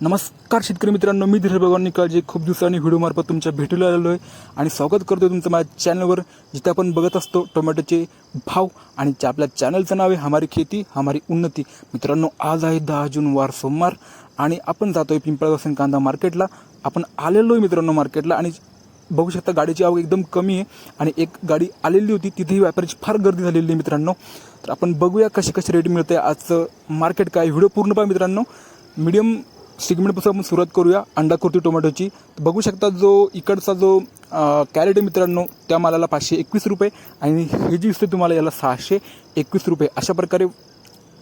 नमस्कार शेतकरी मित्रांनो मी धीर भगवान काळजी खूप दिवसांनी व्हिडिओमार्फत तुमच्या भेटीला आलेलो आहे आणि स्वागत करतो तुमचं माझ्या चॅनलवर जिथे आपण बघत असतो टोमॅटोचे भाव आणि ज्या आपल्या चॅनलचं नाव आहे हमारी खेती हमारी उन्नती. मित्रांनो आज आहे दहा जून वार सोमवार आणि आपण जातो आहे पिंपळगाव कांदा मार्केटला. आपण आलेलो आहे मित्रांनो मार्केटला आणि बघू शकता गाडीची आवक एकदम कमी आहे आणि एक गाडी आलेली होती तिथेही व्यापाऱ्याची फार गर्दी झालेली आहे मित्रांनो. तर आपण बघूया कशी कशी रेट मिळते आजचं मार्केट काय व्हिडिओ पूर्ण पहा मित्रांनो. मीडियम सेगमेंटपासून आपण सुरुवात करूया. अंडाकुर्ती टोमॅटोची. बघू शकता जो इकडचा जो कॅरेट आहे मित्रांनो त्या मालाला पाचशे एकवीस रुपये आणि हे जी दिसते तुम्हाला याला सहाशे एकवीस रुपये. अशा प्रकारे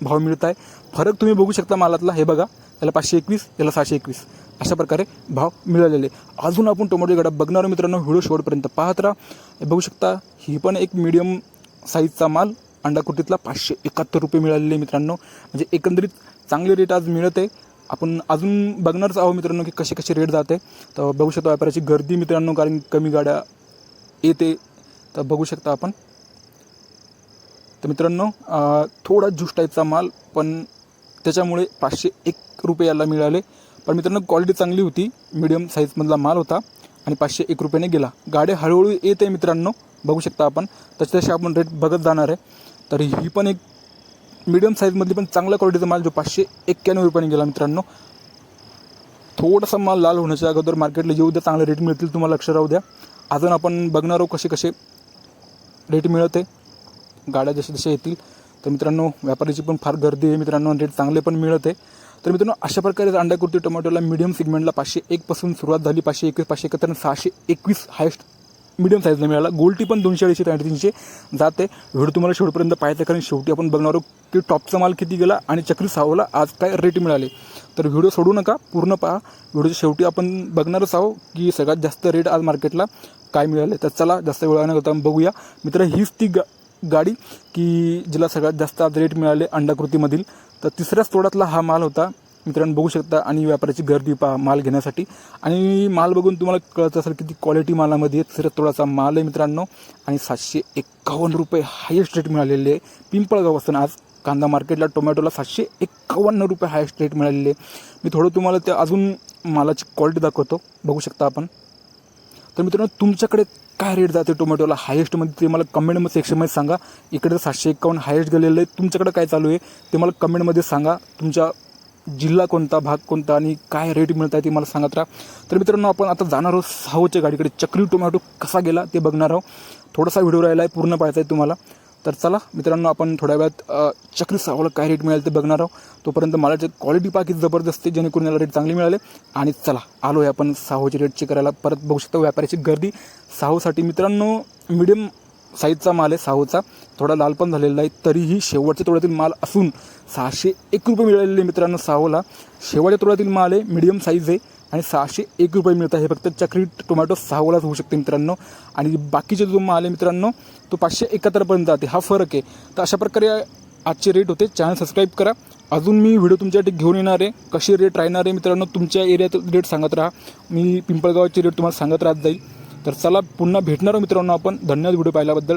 भाव मिळत आहे फरक तुम्ही बघू शकता मालातला. हे बघा याला पाचशे एकवीस याला सहाशे एकवीस. अशा प्रकारे भाव मिळालेले. अजून आपण टोमॅटो गडा बघणार मित्रांनो. व्हिडिओ शेवटपर्यंत पाहत राहा. बघू शकता ही पण एक मीडियम साईजचा माल. अंडाकुर्तीतला पाचशे एकाहत्तर रुपये मिळालेले मित्रांनो. म्हणजे एकंदरीत चांगले रेट आज मिळत आहे. आपण अजून बघणारच आहोत मित्रांनो की कसे कसे रेट जाते. तर बघू शकतो व्यापाराची गर्दी मित्रांनो कारण कमी गाड्या येते. तर बघू शकता आपण. तर मित्रांनो थोडा ज्यूस टाईपचा माल पण त्याच्यामुळे पाचशे एक रुपये याला मिळाले. पण मित्रांनो क्वालिटी चांगली होती. मिडियम साईजमधला माल होता आणि पाचशे एक रुपयाने गेला. गाड्या हळूहळू येत आहे मित्रांनो. बघू शकता आपण. तसे तसे आपण रेट बघत जाणार आहे. तर ही पण एक मिडियम साईजमधली पण चांगल्या क्वालिटीचा माल जो पाचशे एक्क्याण्णव रुपयाने गेला मित्रांनो. थोडासा माल लाल होण्याच्या अगोदर मार्केटला येऊ द्या चांगले रेट मिळतील तुम्हाला लक्ष राहू द्या. अजून आपण बघणार आहोत कसे कसे रेट मिळते. गाड्या जसे जसे येतील. तर मित्रांनो व्यापाऱ्याची पण फार गर्दी आहे मित्रांनो रेट चांगले पण मिळत. आहे तर मित्रांनो अशा प्रकारे अंडा कुर्ती टोमॅटोला मिडियम सेगमेंटला पाचशे एकपासून सुरुवात झाली. पाचशे एकवीस पाचशे एकाहत्तर सहाशे एकवीस हायस्ट मिडियम साईजला मिळाला. गोल्टी पण दोनशे अडीचशे तीनशे जाते व्हिडिओ तुम्हाला शेवटपर्यंत पाहायचं आहे, कारण शेवटी आपण बघणार आहोत की टॉपचा माल किती गेला आणि चक्री सावला आज काय रेट मिळाले. तर व्हिडिओ सोडू नका पूर्ण पहा. व्हिडिओच्या शेवटी आपण बघणारच आहोत की सगळ्यात जास्त रेट आज मार्केटला काय मिळाले. तर चला जास्त वेळा न करता बघूया. मित्र हीच ती गा गाडी की जिला सगळ्यात जास्त आज रेट मिळाले अंडाकृतीमधील. तर तिसऱ्याच तोड्यातला हा माल होता. मित्रांनो बघू शकता आणि व्यापाऱ्याची गर्दी पहा माल घेण्यासाठी. आणि माल बघून तुम्हाला कळत असेल किती क्वालिटी मालामध्ये सर थोडासा माल आहे मित्रांनो. आणि सातशे एक्कावन्न रुपये हायेस्ट रेट मिळालेले आहे. पिंपळगावापासून आज कांदा मार्केटला टोमॅटोला सातशे एक्कावन्न रुपये हायेस्ट रेट मिळालेले आहे. मी थोडं तुम्हाला ते अजून मालाची क्वालिटी दाखवतो. बघू शकता आपण. तर मित्रांनो तुमच्याकडे काय रेट जाते टोमॅटोला हायेस्टमध्ये ते मला कमेंटमध्ये सेक्शनमध्ये सांगा. इकडे सातशे एक्कावन्न हायेस्ट गेलेलं आहे. तुमच्याकडे काय चालू आहे ते मला कमेंटमध्ये सांगा. तुमच्या जिल्हा कोणता भाग कोणता आणि काय रेट मिळत आहे ते मला सांगत राहा. तर मित्रांनो आपण आता जाणार आहोत साहोच्या गाडीकडे. चक्री टोमॅटो कसा गेला ते बघणार आहोत. थोडासा व्हिडिओ राहिला आहे पूर्ण पाहायचा आहे तुम्हाला. तर चला मित्रांनो आपण थोड्या वेळात चक्री सहावाला काय रेट मिळेल ते बघणार आहोत. तोपर्यंत मला जे क्वालिटी पाकी जबरदस्त जेणेकरून याला रेट चांगले मिळाले. आणि चला आलो आहे आपण साहोची रेट चेक करायला. परत बघू शकता व्यापाऱ्याची गर्दी. साहोसाठी मित्रांनो मिडियम साईजचा माल आहे साहूचा. थोडा लाल पण झालेला आहे तरीही शेवटच्या तोड्यातील माल असून सहाशे एक रुपये मिळालेले मित्रांनो साहूला. शेवटच्या तोड्यातील माल आहे मिडियम साईज आहे आणि सहाशे एक रुपये मिळत हे फक्त चक्री टोमॅटो सहावालाच होऊ शकते मित्रांनो. आणि बाकीचे जो माल आहे मित्रांनो तो पाचशे एकाहत्तरपर्यंत जाते. हा फरक आहे. तर अशा प्रकारे आजचे रेट होते. चॅनल सबस्क्राईब करा. अजून मी व्हिडिओ तुमच्यासाठी घेऊन येणार आहे. कसे रेट राहणार आहे मित्रांनो तुमच्या एरियात रेट सांगत राहा. मी पिंपळगावचे रेट तुम्हाला सांगत राहत जाईल. तर चला पुन्हा भेटणार मित्रांनो आपण धन्यवाद व्हिडिओ पाहिल्याबद्दल.